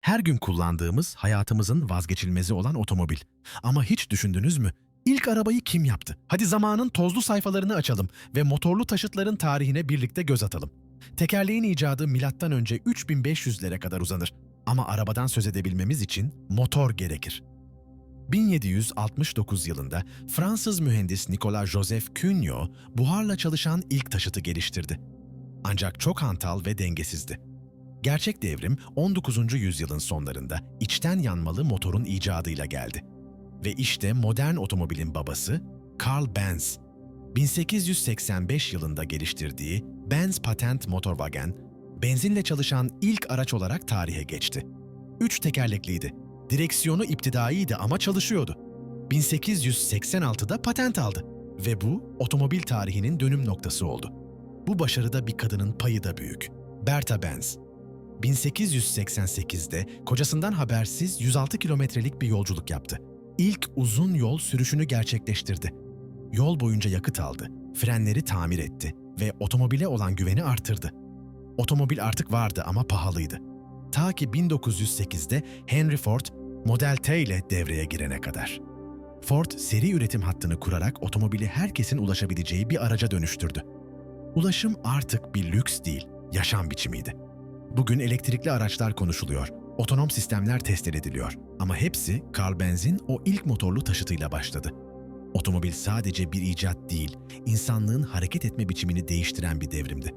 Her gün kullandığımız, hayatımızın vazgeçilmezi olan otomobil. Ama hiç düşündünüz mü? İlk arabayı kim yaptı? Hadi zamanın tozlu sayfalarını açalım ve motorlu taşıtların tarihine birlikte göz atalım. Tekerleğin icadı milattan önce 3500'lere kadar uzanır. Ama arabadan söz edebilmemiz için motor gerekir. 1769 yılında Fransız mühendis Nicolas Joseph Cugnot buharla çalışan ilk taşıtı geliştirdi. Ancak çok hantal ve dengesizdi. Gerçek devrim 19. yüzyılın sonlarında içten yanmalı motorun icadıyla geldi. Ve işte modern otomobilin babası Carl Benz. 1885 yılında geliştirdiği Benz Patent Motorwagen, benzinle çalışan ilk araç olarak tarihe geçti. Üç tekerlekliydi. Direksiyonu iptidaiydi ama çalışıyordu. 1886'da patent aldı ve bu otomobil tarihinin dönüm noktası oldu. Bu başarıda bir kadının payı da büyük. Bertha Benz. 1888'de kocasından habersiz 106 kilometrelik bir yolculuk yaptı. İlk uzun yol sürüşünü gerçekleştirdi. Yol boyunca yakıt aldı, frenleri tamir etti ve otomobile olan güveni artırdı. Otomobil artık vardı ama pahalıydı. Ta ki 1908'de Henry Ford Model T ile devreye girene kadar. Ford seri üretim hattını kurarak otomobili herkesin ulaşabileceği bir araca dönüştürdü. Ulaşım artık bir lüks değil, yaşam biçimiydi. Bugün elektrikli araçlar konuşuluyor, otonom sistemler test ediliyor ama hepsi Carl Benz'in o ilk motorlu taşıtıyla başladı. Otomobil sadece bir icat değil, insanlığın hareket etme biçimini değiştiren bir devrimdi.